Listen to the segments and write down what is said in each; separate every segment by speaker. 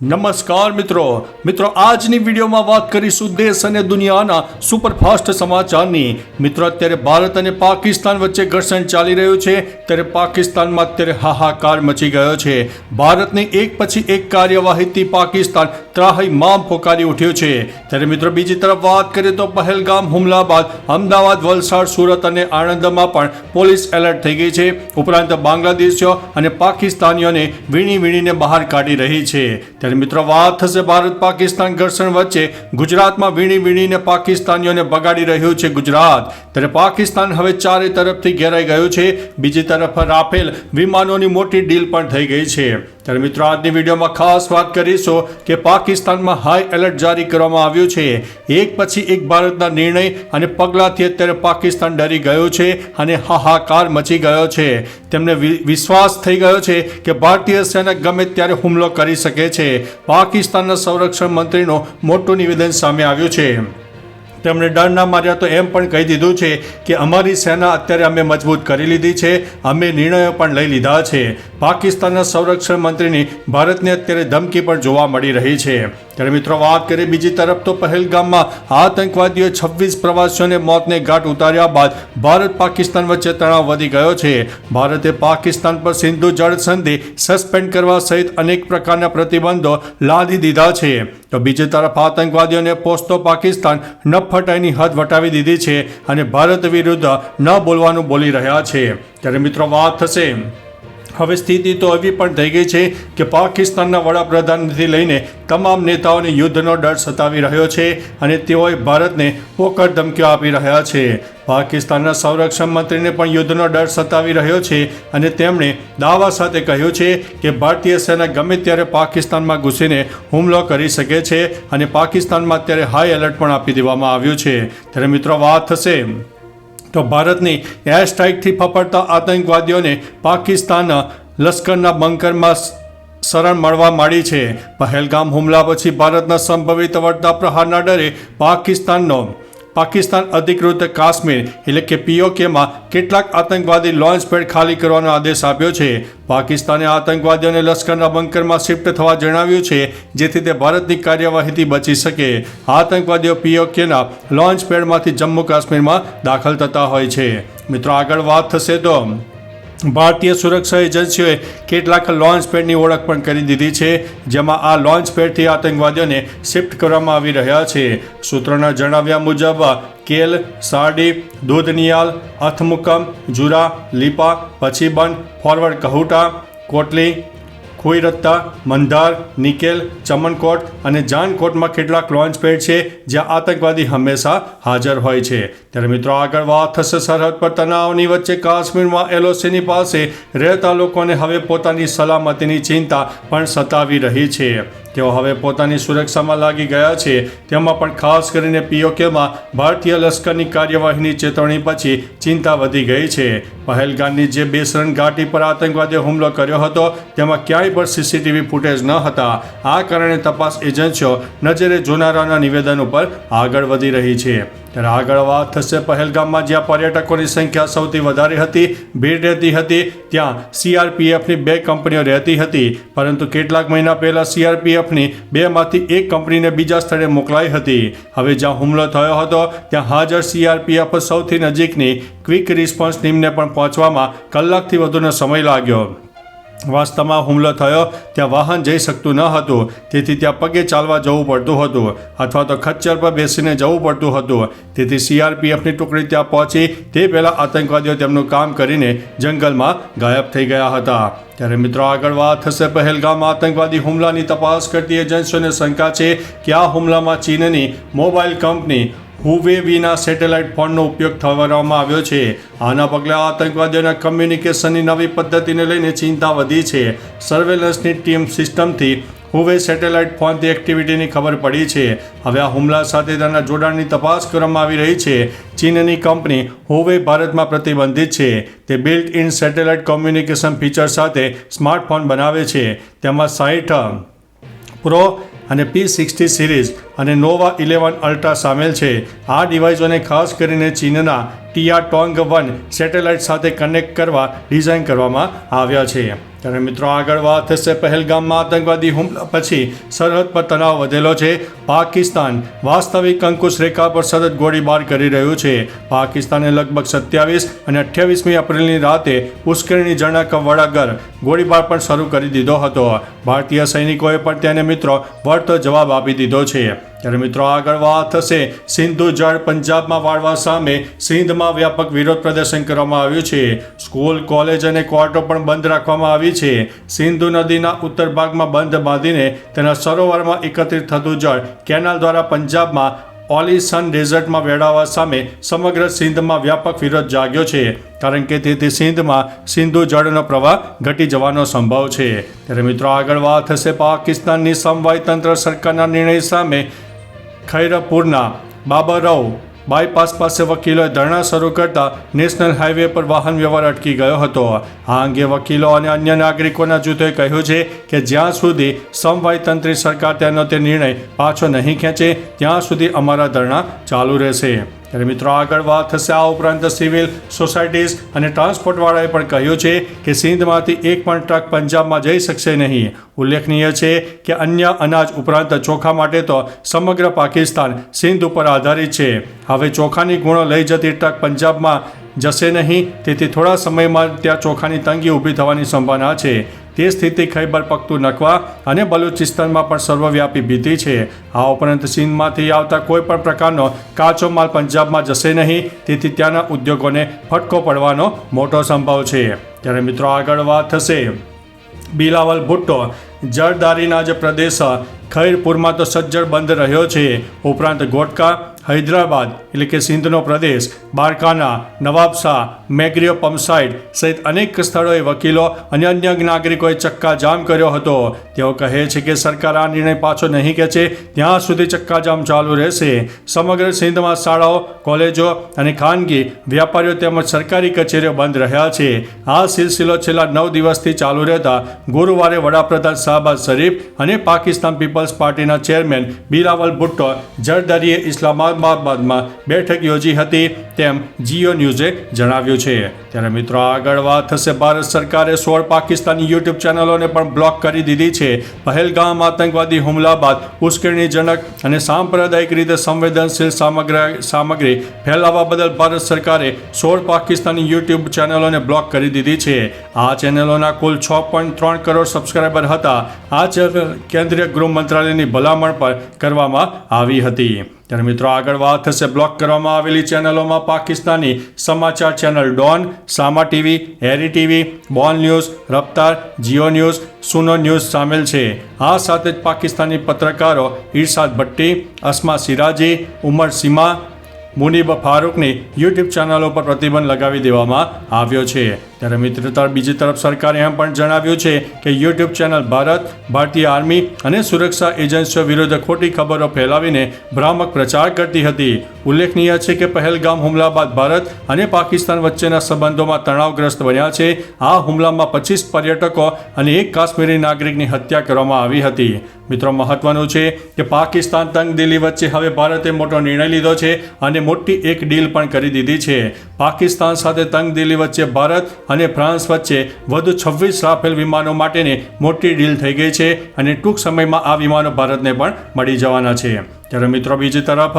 Speaker 1: નમસ્કાર મિત્રો. મિત્રો, આજની વિડીયોમાં વાત કરીશું દેશ અને દુનિયાના સુપરફાસ્ટ સમાચારની. મિત્રો, અત્યારે ભારત અને પાકિસ્તાન વચ્ચે ઘર્ષણ ચાલી રહ્યું છે. ત્યારે પાકિસ્તાનમાં અત્યારે હાહાકાર મચી ગયો છે. ભારતની એક પછી એક કાર્યવાહીથી પાકિસ્તાન ત્રાહી મામ પોકારી ઉઠ્યું છે. ત્યારે મિત્રો, બીજી તરફ વાત કરીએ તો પહેલગામ હુમલા બાદ અમદાવાદ, વલસાડ, સુરત અને આણંદમાં પણ પોલીસ એલર્ટ થઈ ગઈ છે. ઉપરાંત બાંગ્લાદેશીઓ અને પાકિસ્તાનીઓને વીણી વીણીને બહાર કાઢી રહી છે. ત્યારે મિત્રો, વાત થશે ભારત પાકિસ્તાન ઘર્ષણ વચ્ચે. ગુજરાતમાં વીણી વીણીને પાકિસ્તાનીઓને બગાડી રહ્યું છે ગુજરાત. ત્યારે પાકિસ્તાન હવે ચારે તરફથી ઘેરાઈ ગયું છે. બીજી તરફ રાફેલ વિમાનોની મોટી ડીલ પણ થઈ ગઈ છે. ત્યારે મિત્રો, આજની વિડીયોમાં ખાસ વાત કરીશું કે પાકિસ્તાનમાં હાઈ એલર્ટ જારી કરવામાં આવ્યું છે. એક પછી એક ભારતના નિર્ણય અને પગલાંથી અત્યારે પાકિસ્તાન ડરી ગયું છે અને હાહાકાર મચી ગયો છે. તેમને વિશ્વાસ થઈ ગયો છે કે ભારતીય સેના ગમે ત્યારે હુમલો કરી શકે છે. પાકિસ્તાનના સંરક્ષણ મંત્રીનું મોટું નિવેદન સામે આવ્યું છે. તેમણે ડર ના માર્યા તો એમ પણ કહી દીધું છે કે અમારી સેના અત્યારે અમે મજબૂત કરી લીધી છે. અમે નિર્ણયો પણ લઈ લીધા છે. પાકિસ્તાનના સંરક્ષણ મંત્રીની ભારતને અત્યારે ધમકી પણ જોવા મળી રહી છે. ત્યારે મિત્રો વાત કરીએ બીજી તરફ તો પહેલગામમાં આતંકવાદીઓએ છવ્વીસ પ્રવાસીઓને મોતને ઘાટ ઉતાર્યા બાદ ભારત પાકિસ્તાન વચ્ચે તણાવ વધી ગયો છે. ભારતે પાકિસ્તાન પર સિંધુ જળ સંધિ સસ્પેન્ડ કરવા સહિત અનેક પ્રકારના પ્રતિબંધો લાદી દીધા છે. તો બીજી તરફ આતંકવાદીઓને પોસ્તો પાકિસ્તાન નફટાઈની હદ વટાવી દીધી છે અને ભારત વિરુદ્ધ ન બોલવાનું બોલી રહ્યા છે. ત્યારે મિત્રો વાત થશે. હવે સ્થિતિ તો એવી પણ થઈ ગઈ છે કે પાકિસ્તાનના વડાપ્રધાનથી લઈને તમામ નેતાઓને યુદ્ધનો ડર સતાવી રહ્યો છે અને તેઓએ ભારતને પોકર ધમકીઓ આપી રહ્યા છે. પાકિસ્તાનના સંરક્ષણ મંત્રીને પણ યુદ્ધનો ડર સતાવી રહ્યો છે અને તેમણે દાવા સાથે કહ્યું છે કે ભારતીય સેના ગમે ત્યારે પાકિસ્તાનમાં ઘૂસીને હુમલો કરી શકે છે અને પાકિસ્તાનમાં અત્યારે હાઈ એલર્ટ પણ આપી દેવામાં આવ્યું છે. ત્યારે મિત્રો, વાત થશે. તો ભારતની એર સ્ટ્રાઇકથી ફફડતા આતંકવાદીઓને પાકિસ્તાન લશ્કરના બંકરમાં શરણ મળવા માંડી છે. પહેલગામ હુમલા પછી ભારતના સંભવિત વળતા પ્રહારના ડરે પાકિસ્તાનનો પાકિસ્તાન અધિકૃત કાશ્મીર, એટલે કે પીઓકેમાં કેટલાક આતંકવાદી લોન્ચ પેડ ખાલી કરવાનો આદેશ આપ્યો છે. પાકિસ્તાને આતંકવાદીઓને લશ્કરના બંકરમાં શિફ્ટ થવા જણાવ્યું છે, જેથી તે ભારતની કાર્યવાહીથી બચી શકે. આતંકવાદીઓ પીઓકેના લોન્ચ પેડમાંથી જમ્મુ કાશ્મીરમાં દાખલ થતા હોય છે. મિત્રો, આગળ વાત થશે તો ભારતીય સુરક્ષા એજન્સીઓએ કેટલાક લોન્ચ પેડની ઓળખ પણ કરી દીધી છે, જેમાં આ લોન્ચ પેડથી આતંકવાદીઓને શિફ્ટ કરવામાં આવી રહ્યા છે. સૂત્રોના જણાવ્યા મુજબ, કેલ સારડી દૂધનિયાલ અથમુકમ જુરા, લીપા પછીબન ફોરવર્ડ કહુટા, કોટલી ખોઈરત્તા મંધાર, નિકેલ, ચમનકોટ અને જાનકોટમાં કેટલાક લોન્ચ પેડ છે, જ્યાં આતંકવાદી હંમેશા હાજર હોય છે. ત્યારે મિત્રો આગળ વાત થશે સરહદ પર તણાવની વચ્ચે કાશ્મીરમાં એલઓસીની પાસે રહેતા લોકોને હવે પોતાની સલામતીની ચિંતા પણ સતાવી રહી છે. તેઓ હવે પોતાની સુરક્ષામાં લાગી ગયા છે. તેમાં પણ ખાસ કરીને પીઓકેમાં ભારતીય લશ્કરની કાર્યવાહીની ચેતવણી પછી ચિંતા વધી ગઈ છે. પહેલગામની જે બેસરણ ઘાટી પર આતંકવાદીએ હુમલો કર્યો હતો, તેમાં ક્યાંય પણ સીસીટીવી ફૂટેજ ન હતા. આ કારણે તપાસ એજન્સીઓ નજરે જોનારાના નિવેદન ઉપર આગળ વધી રહી છે. ત્યારે આગળ વાત થશે પહેલગામમાં, જ્યાં પર્યટકોની સંખ્યા સૌથી વધારે હતી, ભીડ રહેતી હતી, ત્યાં સીઆરપીએફની બે કંપનીઓ રહેતી હતી. પરંતુ કેટલાક મહિના પહેલા સીઆરપીએફની બેમાંથી એક કંપનીને બીજા સ્થળે મોકલાઈ હતી. હવે જ્યાં હુમલો થયો હતો, ત્યાં હાજર સીઆરપીએફ સૌથી નજીકની ક્વિક રિસ્પોન્સ ટીમને પણ પહોંચવામાં કલાકથી વધુનો સમય લાગ્યો. વાસ્તવમાં હુમલો થયો, ત્યાં વાહન જઈ શકતું ન હતું. તેથી ત્યાં પગે ચાલવા જવું પડતું હતું, અથવા તો ખચ્ચર પર બેસીને જવું પડતું હતું. તેથી સીઆરપીએફની ટુકડી ત્યાં પહોંચી, તે પહેલાં આતંકવાદીઓ તેમનું કામ કરીને જંગલમાં ગાયબ થઈ ગયા હતા. ત્યારે મિત્રો, આગળ વાત થશે પહેલગામ આતંકવાદી હુમલાની તપાસ કરતી એજન્સીઓને શંકા છે કે આ હુમલામાં ચીનની મોબાઈલ કંપની હુવેવીના સેટેલાઇટ ફોનનો ઉપયોગ થવામાં આવ્યો છે. આના પગલે આતંકવાદીઓના કમ્યુનિકેશનની નવી પદ્ધતિને લઈને ચિંતા વધી છે. સર્વેલન્સની ટીમ સિસ્ટમથી હુવે સેટેલાઇટ ફોનથી એક્ટિવિટીની ખબર પડી છે. હવે આ હુમલા સાથે તેના જોડાણની તપાસ કરવામાં આવી રહી છે. ચીનની કંપની હુવે ભારતમાં પ્રતિબંધિત છે. તે built in satellite communication feature સાથે સ્માર્ટફોન બનાવે છે. તેમાં સાહીઠ પ્રો અને પી સિક્સટી સિરીઝ અને નોવા ઇલેવન અલ્ટ્રા સામેલ છે. આ ડિવાઇસોને ખાસ કરીને ચીનના ટિયા ટોંગ વન સેટેલાઇટ સાથે કનેક્ટ કરવા ડિઝાઇન કરવામાં આવ્યા છે. ત્યારે મિત્રો આગળ વાત થશે પહેલગામમાં આતંકવાદી હુમલા પછી સરહદ પર તણાવ વધેલો છે. પાકિસ્તાન વાસ્તવિક અંકુશ રેખા પર સતત ગોળીબાર કરી રહ્યું છે. પાકિસ્તાને લગભગ સત્યાવીસ અને અઠ્યાવીસમી એપ્રિલની રાતે ઉશ્કેરણીજનક વડાગર ગોળીબાર પણ શરૂ કરી દીધો હતો. ભારતીય સૈનિકોએ પણ તેને મિત્રો વળતો જવાબ આપી દીધો છે. ત્યારે મિત્રો આગળ વાત થશે. સિંધુ જળ પંજાબમાં વાળવા સામે સિંધમાં વ્યાપક વિરોધ પ્રદર્શન કરવામાં આવ્યું છે. સ્કૂલ, કોલેજ અને કોર્ટો પણ બંધ રાખવામાં આવી છે. સિંધુ નદીના ઉત્તર ભાગમાં બંધ બાંધીને તેના સરોવરમાં એકત્રિત થતું જળ કેનાલ દ્વારા પંજાબમાં ઓલિસન ડેઝર્ટમાં વેળાવા સામે સમગ્ર સિંધમાં વ્યાપક વિરોધ જાગ્યો છે. કારણ કે તેથી સિંધમાં સિંધુ જળનો પ્રવાહ ઘટી જવાનો સંભવ છે. ત્યારે મિત્રો આગળ વાત થશે પાકિસ્તાનની સમવાય તંત્ર સરકારના નિર્ણય સામે ખૈરપુરના બાબરવ બાયપાસ પાસે વકીલોએ ધરણા શરૂ કરતા નેશનલ હાઈવે પર વાહન વ્યવહાર અટકી ગયો હતો. આ અંગે વકીલો અને અન્ય નાગરિકોના જૂથોએ કહ્યું છે કે જ્યાં સુધી સમવાય તંત્રી સરકાર તેનો તે નિર્ણય પાછો નહીં ખેંચે, ત્યાં સુધી અમારા ધરણા ચાલુ રહેશે. ત્યારે મિત્રો આગળ વાત થશે આ ઉપરાંત સિવિલ સોસાયટીઝ અને ટ્રાન્સપોર્ટવાળાએ પણ કહ્યું છે કે સિંધમાંથી એક પણ ટ્રક પંજાબમાં જઈ શકશે નહીં. ઉલ્લેખનીય છે કે અન્ય અનાજ ઉપરાંત ચોખા માટે તો સમગ્ર પાકિસ્તાન સિંધ ઉપર આધારિત છે. હવે ચોખાની ગુણો લઈ જતી ટ્રક પંજાબમાં જશે નહીં, તેથી થોડા સમયમાં ત્યાં ચોખાની તંગી ઊભી થવાની સંભાવના છે. તે સ્થિતિ ખૈબર પખ્તુનખવા અને બલુચિસ્તાનમાં પણ સર્વવ્યાપી ભીતિ છે. આ ઉપરાંત ચીનમાંથી આવતા કોઈ પણ પ્રકારનો કાચો માલ પંજાબમાં જશે નહીં, તેથી ત્યાંના ઉદ્યોગોને ફટકો પડવાનો મોટો સંભવ છે. ત્યારે મિત્રો આગળ વાત થશે. બિલાવલ ભુટ્ટો, જળદારીના જે પ્રદેશ, ખૈરપુરમાં તો સજ્જડ બંધ રહ્યો છે. ઉપરાંત ગોટકા હૈદરાબાદ, એટલે કે સિંધનો પ્રદેશ, બારકાના, નવાબશાહ, મેગ્રિયો પમ્પસાઇડ સહિત અનેક સ્થળોએ વકીલો અને અન્ય નાગરિકોએ ચક્કાજામ કર્યો હતો. તેઓ કહે છે કે સરકાર આ નિર્ણય પાછો નહીં ખેંચે, ત્યાં સુધી ચક્કાજામ ચાલુ રહેશે. સમગ્ર સિંધમાં શાળાઓ, કોલેજો અને ખાનગી વ્યાપારીઓ તેમજ સરકારી કચેરીઓ બંધ રહ્યા છે. આ સિલસિલો છેલ્લા નવ દિવસથી ચાલુ રહેતા ગુરુવારે વડાપ્રધાન શાહબાઝ શરીફ અને પાકિસ્તાન પીપલ્સ પાર્ટીના ચેરમેન બિલાવલ ભુટ્ટો જરદરીએ ઇસ્લામાબાદમાં બેઠક યોજી હતી તેમ જીઓ ન્યૂઝે જણાવ્યું છે. ત્યારે મિત્રો આગળ વાત થશે. ભારત સરકારે સોળ પાકિસ્તાની યુટ્યુબ ચેનલોને પણ બ્લોક કરી દીધી છે. પહેલગામ આતંકવાદી હુમલા બાદ ઉશ્કેરણીજનક અને સાંપ્રદાયિક રીતે સંવેદનશીલ સામગ્રી સામગ્રી ફેલાવવા બદલ ભારત સરકારે સોળ પાકિસ્તાની યુટ્યુબ ચેનલોને બ્લોક કરી દીધી છે. આ ચેનલોના કુલ છ પોઈન્ટ ત્રણ કરોડ સબસ્ક્રાઈબર હતા. આ ચેનલ કેન્દ્રીય ગૃહ મંત્રાલયની ભલામણ પર કરવામાં આવી હતી. ત્યારે મિત્રો આગળ વાત થશે. બ્લોક કરવામાં આવેલી ચેનલોમાં પાકિસ્તાની સમાચાર ચેનલ ડોન, સામા ટીવી, હેરી ટીવી બોન news, Raftar, Geo news, Suno news સામેલ છે. આ સાથે જ પાકિસ્તાની પત્રકારો ઇરશાદ ભટ્ટી, અસ્મા સિરાજી, ઉમર સીમા મુનીબ ફારૂકની યુટ્યુબ ચેનલો પર પ્રતિબંધ લગાવી દેવામાં આવ્યો છે. ત્યારે મિત્રતા બીજી તરફ સરકારે એમ પણ જણાવ્યું છે કે યુટ્યુબ ચેનલ ભારત, ભારતીય આર્મી અને સુરક્ષા એજન્સીઓ વિરુદ્ધ ખોટી ખબરો ફેલાવીને ભ્રામક પ્રચાર કરતી હતી. ઉલ્લેખનીય છે કે પહેલગામ હુમલા બાદ ભારત અને પાકિસ્તાન વચ્ચેના સંબંધોમાં તણાવગ્રસ્ત બન્યા છે. આ હુમલામાં પચીસ પર્યટકો અને એક કાશ્મીરી નાગરિકની હત્યા કરવામાં આવી હતી. મિત્રો, મહત્વનું છે કે પાકિસ્તાન તંગદિલી વચ્ચે હવે ભારતે મોટો નિર્ણય લીધો છે અને મોટી એક ડીલ પણ કરી દીધી છે. પાકિસ્તાન સાથે તંગદિલી વચ્ચે ભારત અને ફ્રાન્સ વચ્ચે વધુ છવ્વીસ રાફેલ વિમાનો માટેની મોટી ડીલ થઈ ગઈ છે અને ટૂંક સમયમાં આ વિમાનો ભારતને પણ મળી જવાના છે. ત્યારે મિત્રો બીજી તરફ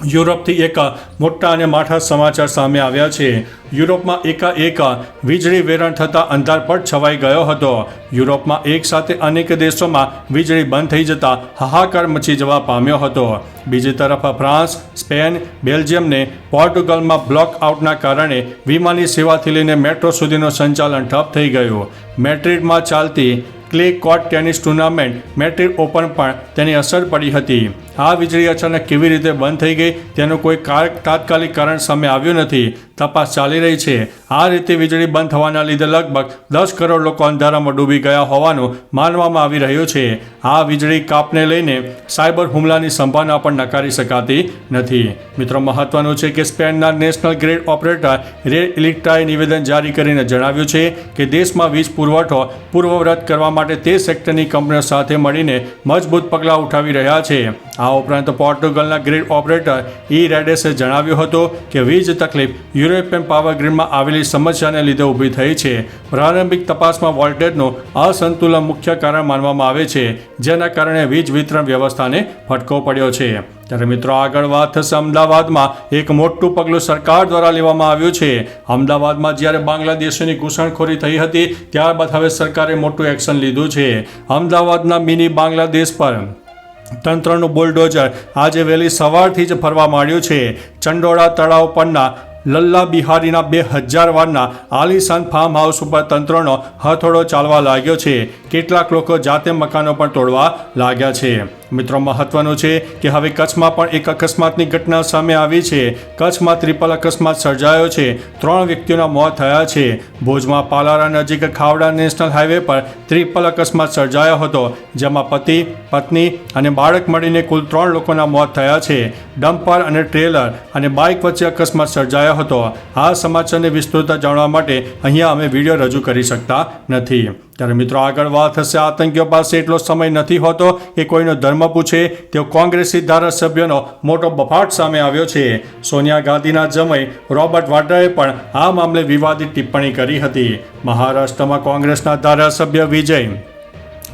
Speaker 1: યુરોપથી એક મોટા અને માઠા સમાચાર સામે આવ્યા છે. યુરોપમાં એકાએક વીજળી વેરણ થતાં અંધારપટ છવાઈ ગયો હતો. યુરોપમાં એક સાથે અનેક દેશોમાં વીજળી બંધ થઈ જતા હાહાકાર મચી જવા પામ્યો હતો. બીજી તરફ ફ્રાન્સ, સ્પેન બેલ્જિયમને પોર્ટુગલમાં બ્લોક આઉટના કારણે વિમાની સેવાથી લઈને મેટ્રો સુધીનું સંચાલન ઠપ થઈ ગયું. મેટ્રિડમાં ચાલતી clay court tennis tournament Madrid open પણ તેની અસર પડી હતી. આ વીજળી અચાનક કેવી રીતે બંધ થઈ ગઈ તેનું કોઈ તાત્કાલિક કારણ સામે આવ્યું નથી. તપાસ ચાલી રહી છે. આ રીતે વીજળી બંધ થવાના લીધે લગભગ દસ કરોડ લોકો અંધારામાં ડૂબી ગયા હોવાનું માનવામાં આવી રહ્યું છે. આ વીજળી કાપને લઈને સાયબર હુમલાની સંભાવના પણ નકારી શકાતી નથી. મિત્રો, મહત્વનું છે કે સ્પેનના નેશનલ ગ્રેડ ઓપરેટર રે ઇલેક્ટ્રાએ નિવેદન જારી કરીને જણાવ્યું છે કે દેશમાં વીજ પુરવઠો પૂર્વવ્રત કરવા માટે તે સેક્ટરની કંપનીઓ સાથે મળીને મજબૂત પગલાં ઉઠાવી રહ્યા છે. આ ઉપરાંત પોર્ટુગલના ગ્રીડ ઓપરેટર ઈ રેડેસે જણાવ્યું હતું કે વીજ તકલીફ યુરોપિયન પાવર ગ્રીડમાં આવેલી સમસ્યાને લીધે ઊભી થઈ છે. પ્રારંભિક તપાસમાં વોલ્ટેજનું અસંતુલન મુખ્ય કારણ માનવામાં આવે છે, જેના કારણે વીજ વિતરણ વ્યવસ્થાને ફટકો પડ્યો છે. ત્યારે મિત્રો, આગળ વાત થશે અમદાવાદમાં. એક મોટું પગલું સરકાર દ્વારા લેવામાં આવ્યું છે. અમદાવાદમાં જ્યારે બાંગ્લાદેશની ઘૂસણખોરી થઈ હતી, ત્યારબાદ હવે સરકારે મોટું એક્શન લીધું છે. અમદાવાદના મિની બાંગ્લાદેશ પર તંત્રનું બુલડોઝર આજે વહેલી સવારથી જ ફરવા માંડ્યું છે. ચંડોળા તળાવ પરના લલ્લા બિહારીના બે હજાર વારના આલિશાન ફાર્મ હાઉસ ઉપર તંત્રનો હથોડો ચાલવા લાગ્યો છે. કેટલાક લોકો જાતે મકાનો પણ તોડવા લાગ્યા છે. મિત્રો, મહત્વનું છે કે હવે કચ્છમાં પણ એક અકસ્માતની ઘટના સામે આવી છે. કચ્છમાં ત્રિપલ અકસ્માત સર્જાયો છે. ત્રણ વ્યક્તિઓના મોત થયા છે. ભુજમાં પાલારા નજીક ખાવડા નેશનલ હાઈવે પર ત્રિપલ અકસ્માત સર્જાયો હતો, જેમાં પતિ, પત્ની અને બાળક મળીને કુલ ત્રણ લોકોના મોત થયા છે. ડમ્પર અને ટ્રેલર અને બાઇક વચ્ચે અકસ્માત સર્જાયો હતો. આ સમાચારને વિસ્તૃતતા જાણવા માટે અહીંયા અમે વીડિયો રજૂ કરી શકતા નથી. ત્યારે મિત્રો આગળ વાત થશે આતંકીઓ પાસે એટલો સમય નથી હોતો કે કોઈનો ધર્મ પૂછે, તેઓ કોંગ્રેસી ધારાસભ્યનો મોટો બફાટ સામે આવ્યો છે. સોનિયા ગાંધીના જમય રોબર્ટ વાડ્રાએ પણ આ મામલે વિવાદિત ટિપ્પણી કરી હતી. મહારાષ્ટ્રમાં કોંગ્રેસના ધારાસભ્ય વિજય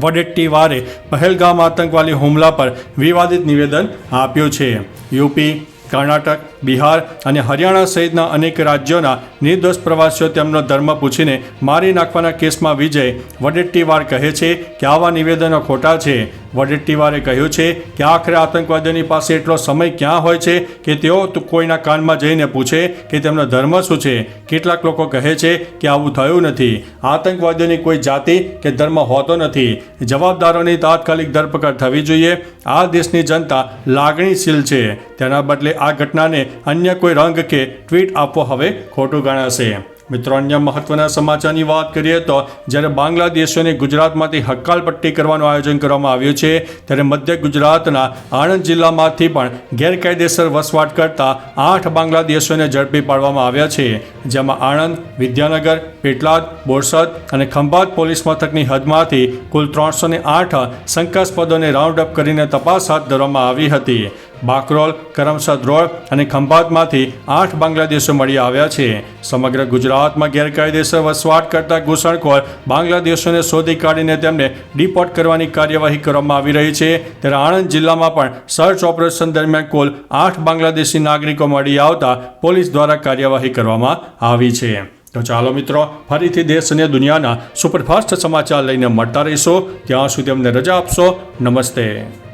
Speaker 1: વડેટ્ટીવારે પહેલગામ આતંકવાદી હુમલા પર વિવાદિત નિવેદન આપ્યું છે. યુપી, કર્ણાટક બિહાર અને હરિયાણા સહિતના અનેક રાજ્યોના નિર્દોષ પ્રવાસીઓ તેમનો ધર્મ પૂછીને મારી નાખવાના કેસમાં વિજય. વડેટ્ટીવાર કહે છે કે આવા નિવેદનો ખોટા છે. વડેટ્ટીવારે કહ્યું છે કે આખરે આતંકવાદીઓની પાસે એટલો સમય ક્યાં હોય છે કે તેઓ કોઈના કાનમાં જઈને પૂછે કે તેમનો ધર્મ શું છે. કેટલાક લોકો કહે છે કે આવું થયું નથી. આતંકવાદીઓની કોઈ જાતિ કે ધર્મ હોતો નથી. જવાબદારોની તાત્કાલિક ધરપકડ થવી જોઈએ. આ દેશની જનતા લાગણીશીલ છે. તેના બદલે આ ઘટનાને અન્ય કોઈ રંગ કે ટ્વીટ આપવો હવે ખોટું ગણાશે. મિત્રો, અન્ય મહત્વના સમાચારની વાત કરીએ તો જ્યારે બાંગ્લાદેશીઓને ગુજરાતમાંથી હક્કાલપટ્ટી કરવાનું આયોજન કરવામાં આવ્યું છે, ત્યારે મધ્ય ગુજરાતના આણંદ જિલ્લામાંથી પણ ગેરકાયદેસર વસવાટ કરતા આઠ બાંગ્લાદેશીઓને ઝડપી પાડવામાં આવ્યા છે. જેમાં આણંદ, વિદ્યાનગર, પેટલાદ, બોરસદ અને ખંભાત પોલીસ મથકની હદમાંથી કુલ ત્રણસો આઠ શંકાસ્પદોને રાઉન્ડ અપ કરીને તપાસ હાથ ધરવામાં આવી હતી. બાકરોલ, કરમસદ રોડ અને ખંભાતમાંથી આઠ બાંગ્લાદેશો મળી આવ્યા છે. સમગ્ર ગુજરાતમાં ગેરકાયદેસર વસવાટ કરતા ઘૂસણખોર બાંગ્લાદેશોને શોધી કાઢીને તેમને ડિપોર્ટ કરવાની કાર્યવાહી કરવામાં આવી રહી છે. ત્યારે આણંદ જિલ્લામાં પણ સર્ચ ઓપરેશન દરમિયાન કુલ આઠ બાંગ્લાદેશી નાગરિકો મળી આવતા પોલીસ દ્વારા કાર્યવાહી કરવામાં આવી છે. તો ચાલો મિત્રો, ફરીથી દેશ અને દુનિયાના સુપરફાસ્ટ સમાચાર લઈને મળતા રહીશો. ત્યાં સુધી અમને રજા આપશો. નમસ્તે.